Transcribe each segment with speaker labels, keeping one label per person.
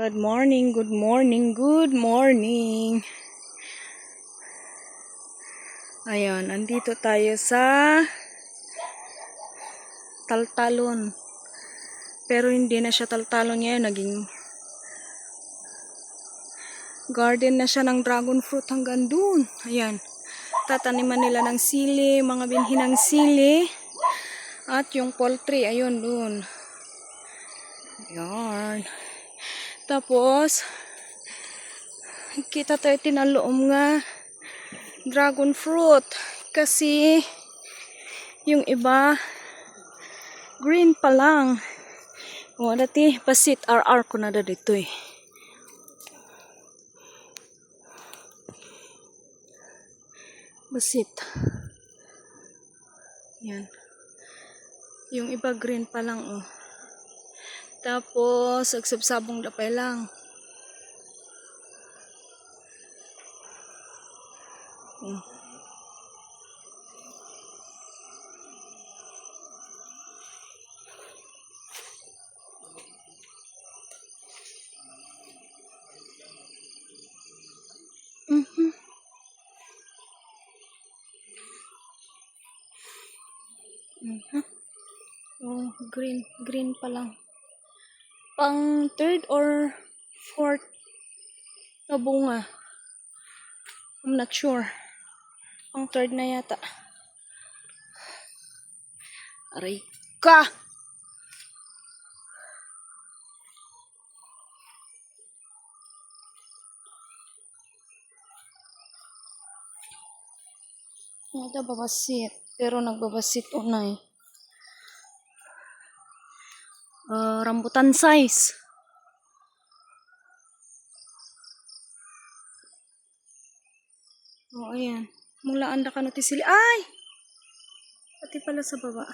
Speaker 1: Good morning, good morning, good morning. Ayun, andito tayo sa Taltalon. Pero hindi na siya Taltalon ngayon, naging garden na siya ng dragon fruit hanggang dun. Ayan, tataniman nila ng sili, mga binhi ng sili. At yung poultry, ayun dun. Ayan. Tapos, kita tayo tinaloom nga dragon fruit. Kasi, yung iba, green pa lang. O, dati, pasit RR ko na da dito eh. Basit. Yan. Yung iba green pa lang oh. Tapos, agsabsabong dapay lang. Mm. Mhm. Mhm. Oh, green, green pa lang. Pang third or fourth na bunga. I'm not sure. Pang third na yata. Aray ka! Ito babasit. Pero nagbabasit unay. Uh, rambutan size. Oo, ayan. Mulaan na ka na tisili. Ay! Pati pala sa baba.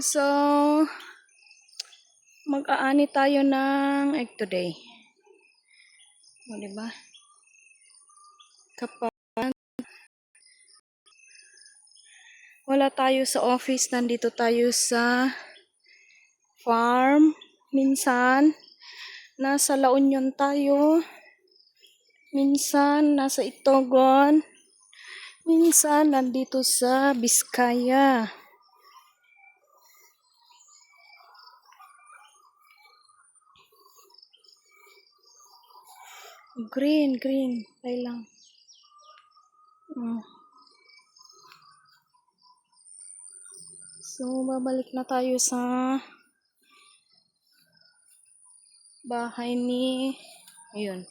Speaker 1: So, mag-aani tayo ng egg today. O, diba? Kapag wala tayo sa office, nandito tayo sa farm. Minsan, nasa La Union tayo. Minsan, nasa Itogon. Minsan, nandito sa Biskaya. Green, green. Tay lang. Mm. So, babalik na tayo sa bahay ni... Ayun.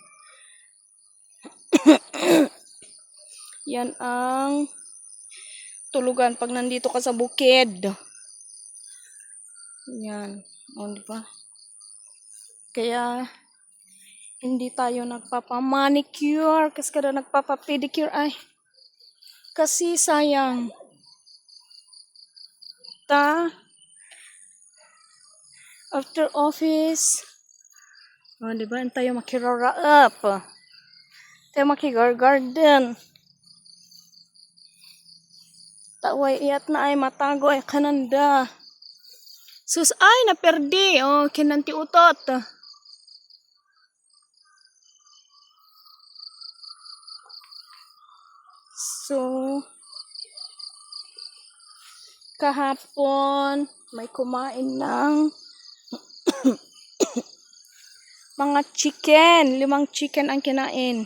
Speaker 1: Yan ang tulugan pag nandito ka sa bukid. Yan. O, di ba? Kaya, hindi tayo nagpapamanicure kasi kada nagpapapedicure ay kasi sayang ta after office o oh, diba tayo makirara up tayo makigar garden taway iyat na ay matago ay kananda. Sus ay naperdi. Oh kinanti utot. So, kahapon may kumain ng mga chicken. Limang chicken ang kinain.